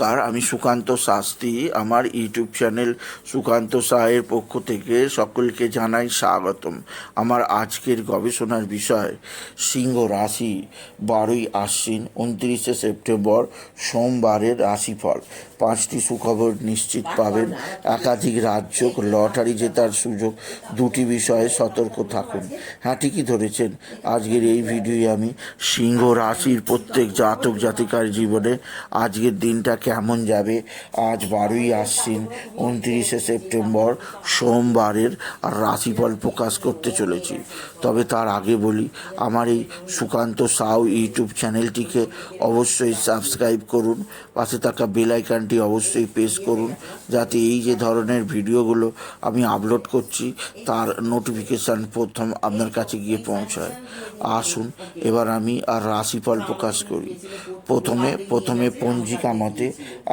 নমস্কার, আমি সুকান্ত শাস্ত্রী। আমার ইউটিউব চ্যানেল সুকান্ত সাহের পক্ষ থেকে সকলকে জানাই স্বাগতম। আমার আজকের গবেষণার বিষয়, সিংহ রাশি বারোই আশ্বিন, উনত্রিশে সেপ্টেম্বর, সোমবারের রাশিফল। পাঁচটি সুখবর নিশ্চিত পাবেন। একাধিক রাজ্য লটারি জেতার সুযোগ। দুটি বিষয়ে সতর্ক থাকুন। হ্যাঁ ঠিকই ধরেছেন। আজকের এই ভিডিওয়ে আমি সিংহ রাশির প্রত্যেক জাতক জাতিকার জীবনে আজকের দিনটা কেমন যাবে? আজ বারোই আশ্বিন, উনত্রিশে সেপ্টেম্বর, সোমবারের রাশিফল প্রকাশ করতে চলেছি। তবে তার আগে বলি, আমার এই সুকান্ত সাউ ইউটিউব চ্যানেলটিকে অবশ্যই সাবস্ক্রাইব করুন। পাশে থাকা বেল আইকনটি অবশ্যই প্রেস করুন, যাতে এই যে ধরনের ভিডিওগুলো আমি আপলোড করছি, তার নোটিফিকেশান প্রথম আপনার কাছে গিয়ে পৌঁছায়। আসুন, এবার আমি আর রাশিফল প্রকাশ করি। প্রথমে প্রথমে পঞ্জিকা মতে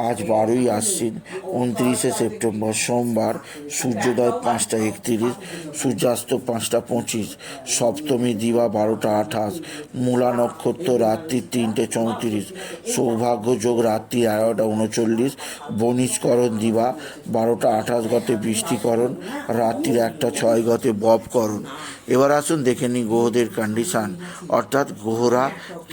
আজ বারোই আশ্বিন, উনত্রিশে সেপ্টেম্বর সোমবার, সূর্যোদয় পাঁচটা একত্রিশ, সূর্যাস্ত পাঁচটা পঁচিশ, সপ্তমী দিবা বারোটা আঠাশ, মূলা নক্ষত্র রাত্রি তিনটে চৌত্রিশ সৌভাগ্য যোগ রাত্রি এগারোটা উনচল্লিশ বণিজকরণ দিবা বারোটা আঠাশ গতে বৃষ্টিকরণ, রাত্রির একটা ছয় গতে ববকরণ এবার আসুন দেখে নিই গ্রহদের কন্ডিশান অর্থাৎ গ্রহরা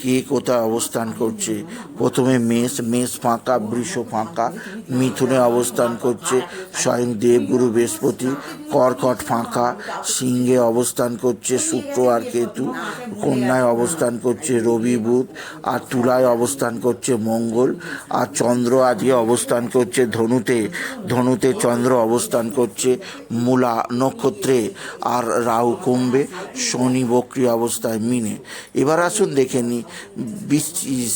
কে কোথায় অবস্থান করছে? প্রথমে মেষ মেষ ফাঁকা বৃষ ফাঁকা, মিথুনে অবস্থান করছে, স্বয়ং দেবগুরু বৃহস্পতি, কর্কট ফাঁকা, সিংহে অবস্থান করছে শুক্র আর কেতু, কন্যায় অবস্থান করছে রবি বুধ, আর তুলায় অবস্থান করছে মঙ্গল, আর চন্দ্র আজকে অবস্থান করছে ধনুতে ধনুতে চন্দ্র অবস্থান করছে মূলা নক্ষত্রে, আর রাহু কুম্ভে, শনি বক্রি অবস্থায় মিনে। এবার আসুন দেখে নিই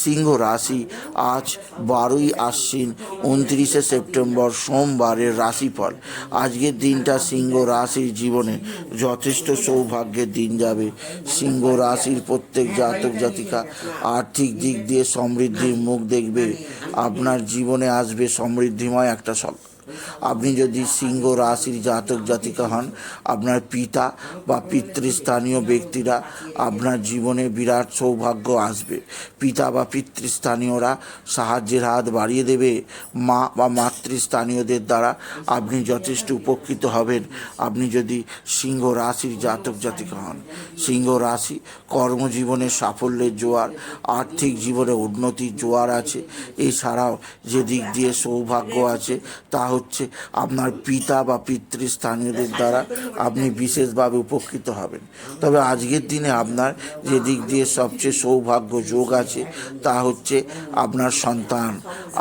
সিংহ রাশি আজ বারোই আশ্বিন উনত্রিশে সেপ্টেম্বর সোমবারের রাশিফল। আজকের দিনটা সিংহ রাশির জীবনে যথেষ্ট সৌভাগ্যের দিন যাবে। সিংহ রাশির প্রত্যেক জাতক জাতিকা আর্থিক দিক দিয়ে সমৃদ্ধির মুখ দেখবে। আপনার জীবনে আসবে সমৃদ্ধিময় একটা সব আপনি যদি সিংহ রাশির জাতক, জাতিকা হন, আপনার পিতা বা পিতৃস্থানীয় ব্যক্তিরা আপনার জীবনে বিরাট সৌভাগ্য আসবে। পিতা বা পিতৃস্থানীয়রা সাহায্যের হাত বাড়িয়ে দেবে। মা বা মাতৃস্থানীয়দের দ্বারা আপনি যথেষ্ট উপকৃত হবেন। আপনি যদি সিংহ রাশির জাতক, জাতিকা হন, সিংহ রাশি কর্মজীবনে সাফল্যের জোয়ার, আর্থিক জীবনে উন্নতির জোয়ার আছে। এছাড়াও যে দিক দিয়ে সৌভাগ্য আছে, তা হচ্ছে আপনার পিতা বা পিতৃস্থানীয়দের দ্বারা আপনি বিশেষভাবে উপকৃত হবেন। তবে আজকের দিনে আপনার যে দিক দিয়ে সবচেয়ে সৌভাগ্য যোগ আছে, তা হচ্ছে আপনার সন্তান।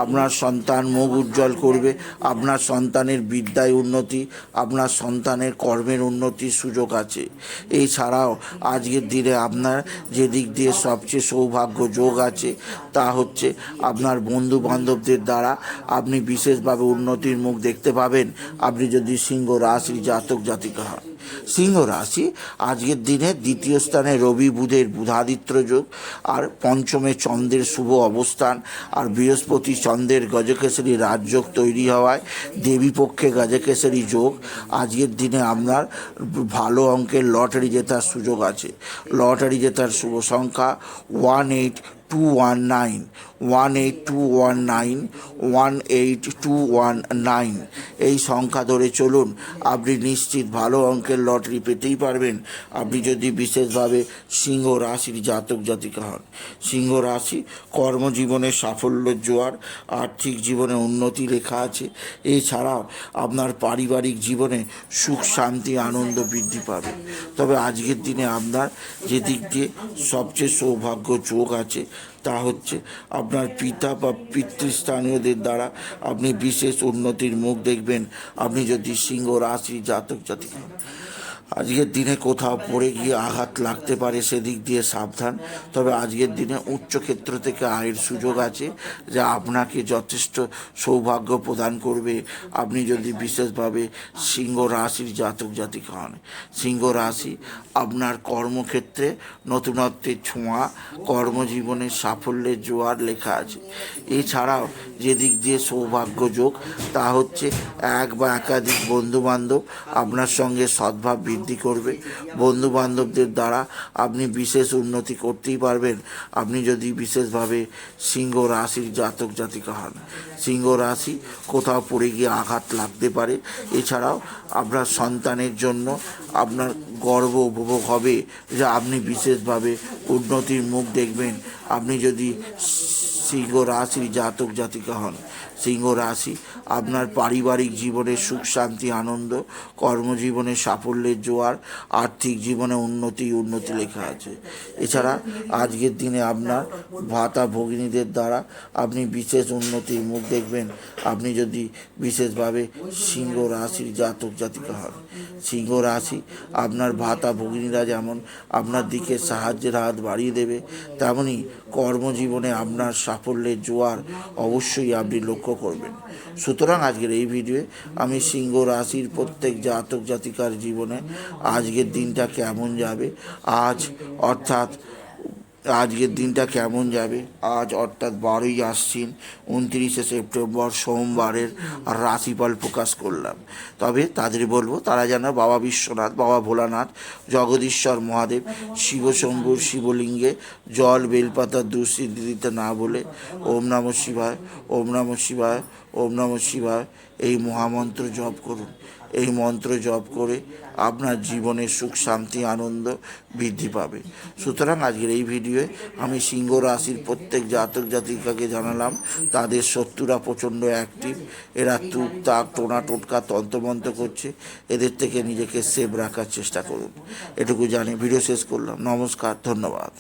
আপনার সন্তান মুখ উজ্জ্বল করবে, আপনার সন্তানের বিদ্যায় উন্নতি, আপনার সন্তানের কর্মের উন্নতির সুযোগ আছে। এছাড়াও আজকের দিনে আপনার যে দিক দিয়ে সবচেয়ে সৌভাগ্য যোগ আছে, তা হচ্ছে আপনার বন্ধু বান্ধবদের দ্বারা আপনি বিশেষভাবে উন্নতির মুখ দেখতে পাবেন। আপনি যদি সিংহ রাশির জাতক জাতিকা হন। সিংহ রাশি আজকের দিনে দ্বিতীয় স্থানে রবি বুধের বুধাদিত্য যোগ আর পঞ্চমে চন্দ্রের শুভ অবস্থান আর বৃহস্পতি চন্দ্রের গজকেশরী রাজযোগ তৈরি হওয়ায় দেবী পক্ষে গজকেশরী যোগ। আজকের দিনে আপনার ভালো অঙ্কের লটারি জেতার সুযোগ আছে। লটারি জেতার শুভ সংখ্যা one eight two one nine one eight two one nine one eight two one nine এই সংখ্যা ধরে চলুন, আপনি নিশ্চিত ভালো অঙ্কের লটারি পেতেই পারবেন। আপনি যদি বিশেষভাবে সিংহ রাশির জাতক জাতিকা হন, সিংহ রাশি কর্মজীবনে সাফল্য জোয়ার, আর্থিক জীবনে উন্নতি লেখা আছে। এছাড়াও আপনার পারিবারিক জীবনে সুখ, শান্তি, আনন্দ বৃদ্ধি পাবে। তবে আজকের দিনে আপনার যে দিক দিয়ে সবচেয়ে সৌভাগ্য যোগ আছে তা হচ্ছে আপনার পিতা বা পিতৃস্থানীয়দের দ্বারা আপনি বিশেষ উন্নতির মুখ দেখবেন আপনি যদি সিংহ, রাশি, জাতক, জাতিক। আজকের দিনে কোথাও পড়ে গিয়ে আঘাত লাগতে পারে সেদিক দিয়ে সাবধান। তবে আজকের দিনে উচ্চ ক্ষেত্র থেকে আয়ের সুযোগ আছে যা আপনাকে যথেষ্ট সৌভাগ্য প্রদান করবে। আপনি যদি বিশেষভাবে সিংহ রাশির জাতক জাতিক হন, সিংহ রাশি আপনার কর্মক্ষেত্রে নতুনত্বের ছোঁয়া, কর্মজীবনে সাফল্যের জোয়ার লেখা আছে। এছাড়াও যে দিক দিয়ে সৌভাগ্য যোগ, তা হচ্ছে এক বা একাধিক বন্ধু বান্ধব আপনার সঙ্গে সদ্ভাব বৃদ্ধি করবে। বন্ধু বান্ধবদের দ্বারা আপনি বিশেষ উন্নতি করতেই পারবেন। আপনি যদি বিশেষভাবে সিংহ রাশির জাতক জাতিকা হন, সিংহ রাশি কোথাও পড়ে গিয়ে আঘাত লাগতে পারে। এছাড়াও আপনার সন্তানের জন্য আপনার গর্ব উপভোগ হবে যে আপনি বিশেষভাবে উন্নতির মুখ দেখবেন। আপনি যদি সিংহ রাশির জাতক জাতিকা হন সিংহ রাশি, আপনার পারিবারিক জীবনে সুখ, শান্তি, আনন্দ, কর্মজীবনে সাফল্যের জোয়ার, আর্থিক জীবনে উন্নতি উন্নতি লেখা আছে। এছাড়া আজকের দিনে আপনার ভাতা ভগিনীদের দ্বারা আপনি বিশেষ উন্নতির মুখ দেখবেন। আপনি যদি বিশেষভাবে সিংহ রাশির জাতক, জাতিকা হন, সিংহ রাশি আপনার ভাতা ভগিনীরা যেমন আপনার দিকে সাহায্যের হাত বাড়িয়ে দেবে, তেমনি কর্মজীবনে আপনার সাফল্যের জোয়ার অবশ্যই আপনি লক্ষ্য করবেন। সুতরাং আজকের এই ভিডিওয়ে আমি সিংহ রাশির প্রত্যেক জাতক জাতিকার জীবনে আজকের দিনটা কেমন যাবে? আজ অর্থাৎ আজকের দিনটা কেমন যাবে? আজ অর্থাৎ বারোই আশ্বিন, উনত্রিশে সেপ্টেম্বর, সোমবারের রাশিফল প্রকাশ করলাম। তবে তাদের বলব, তারা যেন বাবা বিশ্বনাথ, বাবা ভোলানাথ, জগদীশ্বর মহাদেব, শিবশম্ভুর শিবলিঙ্গে জল, বেলপাতা দুঃসিদ্ধি দিতে না বলে, ওম নম শিবায়, ওম নম শিবায় ওম নম শিবায়। এই মহামন্ত্র জপ করুন। এই মন্ত্র জপ করে আপনার জীবনে সুখ, শান্তি, আনন্দ বৃদ্ধি পাবে। সুতরাং আজকের এই ভিডিওয়ে আমি সিংহ রাশির প্রত্যেক জাতক জাতিকাকে জানালাম, তাদের শত্রুরা প্রচণ্ড অ্যাক্টিভ এরা তাক, টোনা, টোটকা, তন্ত্রমন্ত্র করছে, এদের থেকে নিজেকে সেভ রাখার চেষ্টা করুন। এটুকু জানি ভিডিও শেষ করলাম। নমস্কার, ধন্যবাদ।